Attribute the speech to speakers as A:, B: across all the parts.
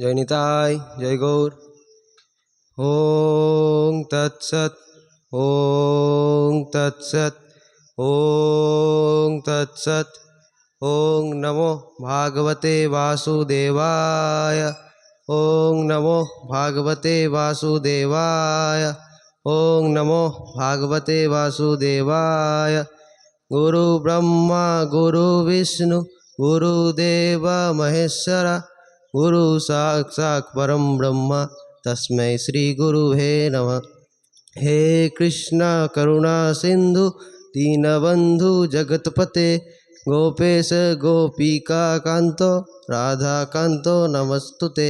A: जय निताय जय गौर ओम तत्सत ओम तत्सत ओम तत्सत ओम नमो भागवते वासुदेवाय ओम नमो भागवते वासुदेवाय ओम नमो भागवते वासुदेवाय गुरु ब्रह्मा गुरु विष्णु गुरुदेव महेश्वरा गुरु साक्षात् परं ब्रह्म तस्मै श्रीगुरु हे नमः हे कृष्णा करुणासिन्धु दीनबन्धुजगत्पते राधा राधाकान्तो नमस्तुते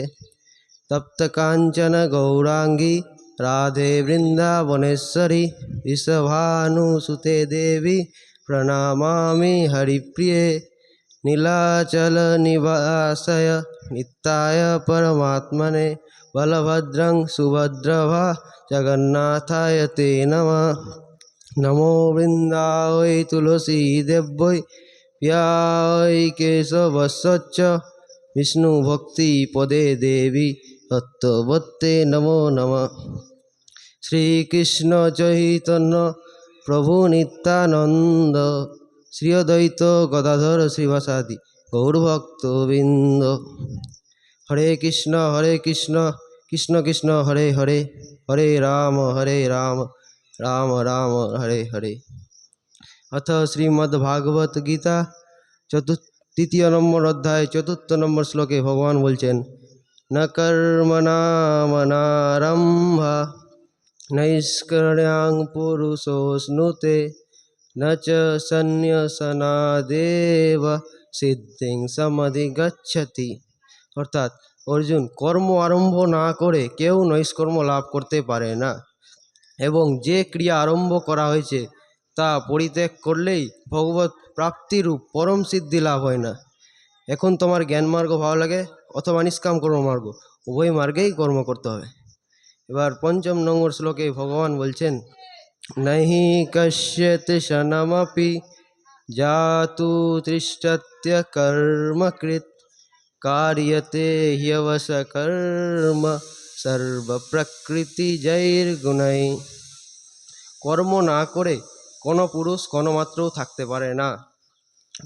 A: गौराङ्गी राधे वृन्दावनेश्वरि विषभानुसुते देवी प्रणामामि हरिप्रिये नीलाचल निवासय नित्याय परमात्मने बलभद्रं सुभद्रवा जगन्नाथाय ते नमः नमो वृन्दावै तुलसीदेव्यै प्यायै केशवश्च विष्णुभक्तिपदे देवी তত্ত্ববত্তে নমো নম শ্রীকৃষ্ণ চৈতন্য প্রভু নিত্যানন্দ শ্রী গদাধর শ্রীবাসাদি গৌরভক্ত বৃন্দ হরে কৃষ্ণ হরে কৃষ্ণ কৃষ্ণ কৃষ্ণ হরে হরে হরে রাম হরে রাম রাম রাম হরে হরে অথ শ্রীমদ্ভাগবত গীতা চতুর্থ তৃতীয় নম্বর অধ্যায় চতুর্থ নম্বর শ্লোকে ভগবান বলছেন ন কর্মণামনারম্ভ নৈষ্করণ্যাং পুরুষো স্নুতে न च সন্ন্যসনাদেব সিদ্ধিং সমাধি গচ্ছতি অর্থাৎ অর্জুন কর্ম আরম্ভ না করে কেউ নৈষ্কর্ম লাভ করতে পারে না এবং যে ক্রিয়া আরম্ভ করা হয়েছে তা পরিত্যাগ করলেই ভগবত প্রাপ্তিরূপ পরম সিদ্ধি লাভ হয় না এখন তোমার জ্ঞান মার্গ ভালো লাগে অথবা নিষ্কাম কর্মমার্গ উভয় মার্গেই কর্ম করতে হবে এবার পঞ্চম নম্বর শ্লোকে ভগবান বলছেন नहि কশ্যত शनमपि जातु तिष्ठत्य कर्मकृत् कार्यते ह्यवसकर्म সর্বপ্রকৃতিজৈর্গুণাই কর্ম না করে কোনো পুরুষ কোন মাত্রও থাকতে পারে না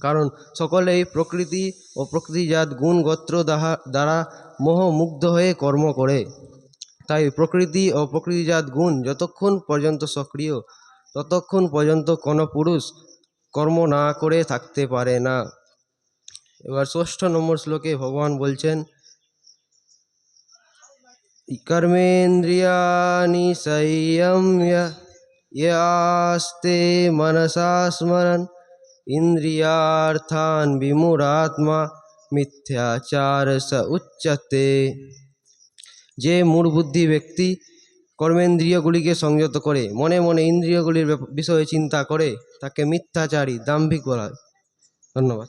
A: কারণ সকলেই প্রকৃতি ও প্রকৃতিজাত গুণ গোত্র দ্বারা মোহমুগ্ধ হয়ে কর্ম করে তাই প্রকৃতি ও প্রকৃতিজাত গুণ যতক্ষণ পর্যন্ত সক্রিয় ততক্ষণ পর্যন্ত কোনো পুরুষ কর্ম না করে থাকতে পারে না এবার ষষ্ঠ নম্বর শ্লোকে ভগবান বলছেন কর্মেন্দ্রিয়াণি संयम्य ইয়াস্তে মনসা স্মরণ ইন্দ্রিয়ার্থান বিমুরাত্মা মিথ্যাচার স উচ্চতে যে মূল বুদ্ধি ব্যক্তি কর্মেন্দ্রিয়গুলিকে সংযত করে মনে মনে ইন্দ্রিয়গুলির বিষয়ে চিন্তা করে তাকে মিথ্যাচারী দাম্ভিক বলা হয় ধন্যবাদ